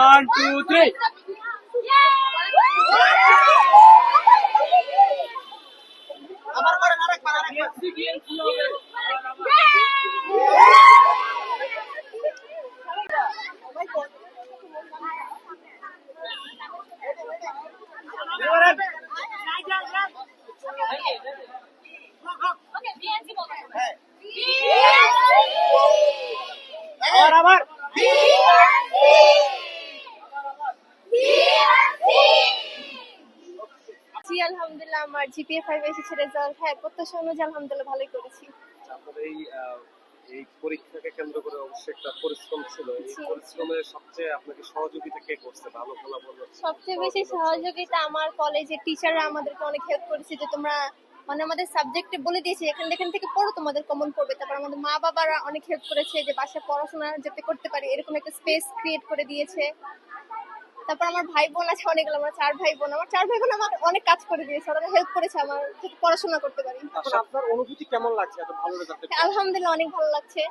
One, two, three. আমার পরে আরেক আরেক আমার জিপিএ ফাইভ এসেছে রেজাল্ট হ্যাঁ প্রত্যাশা অনুযায়ী আলহামদুলিল্লাহ ভালোই করেছি। আপনার এই এই পরীক্ষাকে কেন্দ্র করে অবশ্যই একটা পরিশ্রম ছিল। এই পরিশ্রমের সবচেয়ে আপনাকে সহযোগিতা কে করছে ভালো ফলাফল সবচেয়ে বেশি সহযোগিতা আমার কলেজের টিচাররা আমাদেরকে অনেক হেল্প করেছে যে তোমরা মানে আমাদের সাবজেক্টে বলে দিয়েছে এখান এখান থেকে পড়ো তোমাদের কমন পড়বে। তারপর আমাদের মা বাবারা অনেক হেল্প করেছে যে বাসায় পড়াশোনা যাতে করতে পারি এরকম একটা স্পেস ক্রিয়েট করে দিয়েছে। তারপর আমার ভাই বোন আছে অনেকগুলো আমার চার ভাই বোন আমার চার ভাই বোন আমার অনেক কাজ করে দিয়েছে ওরা হেল্প করেছে আমার যাতে পড়াশোনা করতে পারি। এখন আপনার অনুভূতি কেমন লাগছে? এত ভালো রেজাল্ট আলহামদুলিল্লাহ অনেক ভালো লাগছে।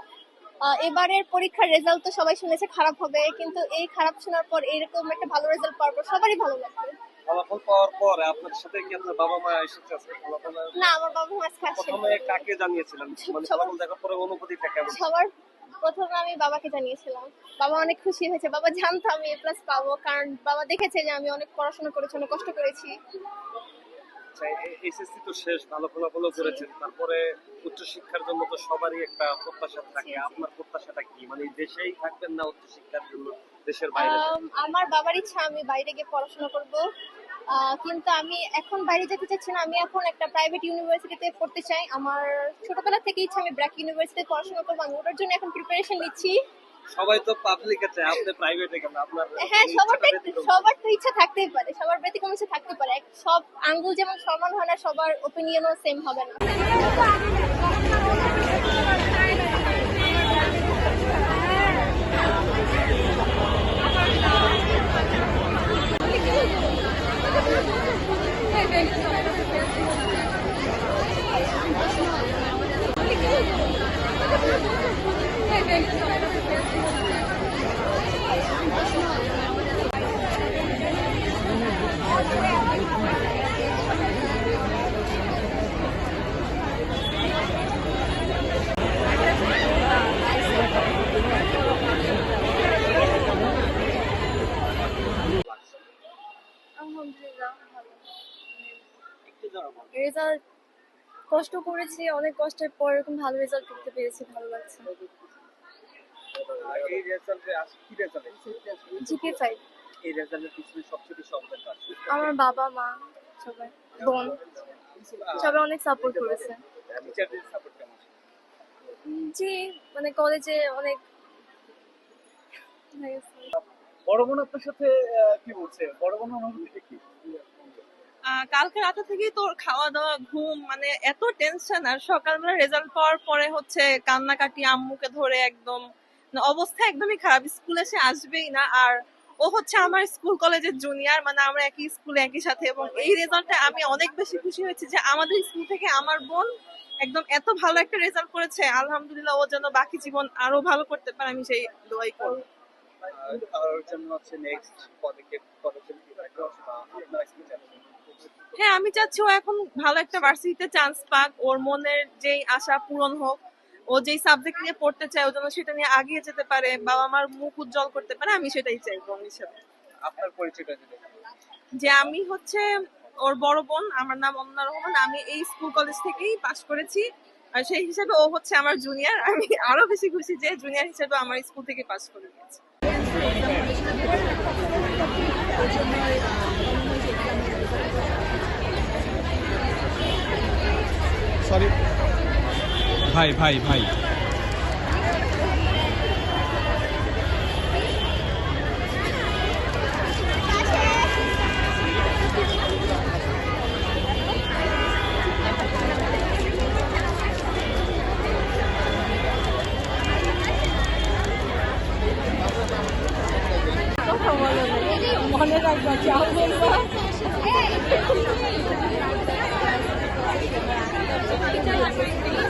এবারের পরীক্ষার রেজাল্ট তো সবাই শুনেছে খারাপ হবে কিন্তু এই খারাপ শোনার পর এরকম একটা ভালো রেজাল্ট পাওয়ার পর সবারই ভালো লাগবে। ফলাফল পাওয়ার পর আপনার সাথে কি আপনার বাবা মা এসেছে না আমার বাবা মা আজকে আসছে প্রথমে কাকে জানিয়েছিলেন? মানে ফলাফল দেখার পরে অনুভূতিটা কেমন সবার প্রথমে আমি বাবাকে জানিয়েছিলাম। বাবা অনেক খুশি হয়েছে। বাবা জানতো আমি এ প্লাস পাবো কারণ বাবা দেখেছে যে আমি অনেক পড়াশোনা করেছি অনেক কষ্ট করেছি। এসএসসি তো শেষ ভালো ফলাফলও করেছেন। তারপরে উচ্চশিক্ষার জন্য তো সবারই একটা প্রত্যাশা থাকে। আপনার প্রত্যাশাটা কি? মানে দেশেই থাকবেন না উচ্চশিক্ষার জন্য দেশের বাইরে আমার বাবার ইচ্ছা আমি বাইরে গিয়ে পড়াশোনা করব। কিন্তু আমি এখন বাইরে যেতে চাচ্ছি না। আমি এখন একটা প্রাইভেট ইউনিভার্সিটিতে পড়তে চাই। আমার ছোটবেলা থেকে ইচ্ছা আমি ব্র্যাক ইউনিভার্সিটিতে পড়াশোনা করব। আমি ওটার জন্য এখন প্রিপারেশন নিচ্ছি। সবাই তো পাবলিক আছে আপনি প্রাইভেটে কেন? আপনার হ্যাঁ সবার সবার তো ইচ্ছা থাকতেই পারে। সবার ব্যতিক্রম ইচ্ছা থাকতে পারে। সব আঙ্গুল যেমন সমান হয় না সবার ওপিনিয়নও সেম হবে না। রেজাল্ট কষ্ট করেছি অনেক কষ্টের পর এরকম ভালো রেজাল্ট করতে পেরেছি ভালো লাগছে। এই রেজাল্টে আজকে কি রেজাল্ট জিপি ফাইভ এই রেজাল্টের পিছনে সবচেয়ে বেশি অবদান কার? আমার বাবা মা সবাই বোন সবাই অনেক সাপোর্ট করেছে। টিচারদের সাপোর্ট কেমন? জি মানে কলেজে অনেক বড় বোন আপনার সাথে কি বলছে? বড় বোন অনুভূতিটা কি? কালকে রাতে থেকেই তোর খাওয়া দাওয়া ঘুম মানে এত টেনশন আর সকালবেলা রেজাল্ট পাওয়ার পরে হচ্ছে কান্নাকাটি, আম্মুকে ধরে একদম মানে অবস্থা একদমই খারাপ। স্কুলে সে আসবেই না, আর ও হচ্ছে আমার স্কুল কলেজের জুনিয়র মানে আমরা একই স্কুলে, একই সাথে, এবং এই রেজাল্টে আমি অনেক বেশি খুশি হয়েছি যে আমাদের স্কুল থেকে আমার বোন একদম এত ভালো একটা রেজাল্ট করেছে। আলহামদুলিল্লাহ, ও যেন বাকি জীবন আরও ভালো করতে পারে, আমি সেই দোয়াই করব জন্য নেক্সট পদক্ষেপ হ্যাঁ আমি চাচ্ছি ও এখন ভালো একটা ভার্সিটিতে চান্স পাক। ওর মনের যেই আশা পূরণ হোক ও যেই সাবজেক্ট নিয়ে পড়তে চায় ও যেন সেটা নিয়ে আগিয়ে যেতে পারে বাবা মার মুখ উজ্জ্বল করতে পারে আমি সেটাই চাই বোন হিসেবে। আপনার পরিচয়টা যে আমি হচ্ছে ওর বড় বোন আমার নাম অনন্যা রহমান আমি এই স্কুল কলেজ থেকেই পাশ করেছি। আর সেই হিসাবে ও হচ্ছে আমার জুনিয়র আমি আরও বেশি খুশি যে জুনিয়র হিসেবে আমার স্কুল থেকে পাশ করে গেছে সরি ভাই ভাই ভাই মনে রাখবা Thank you.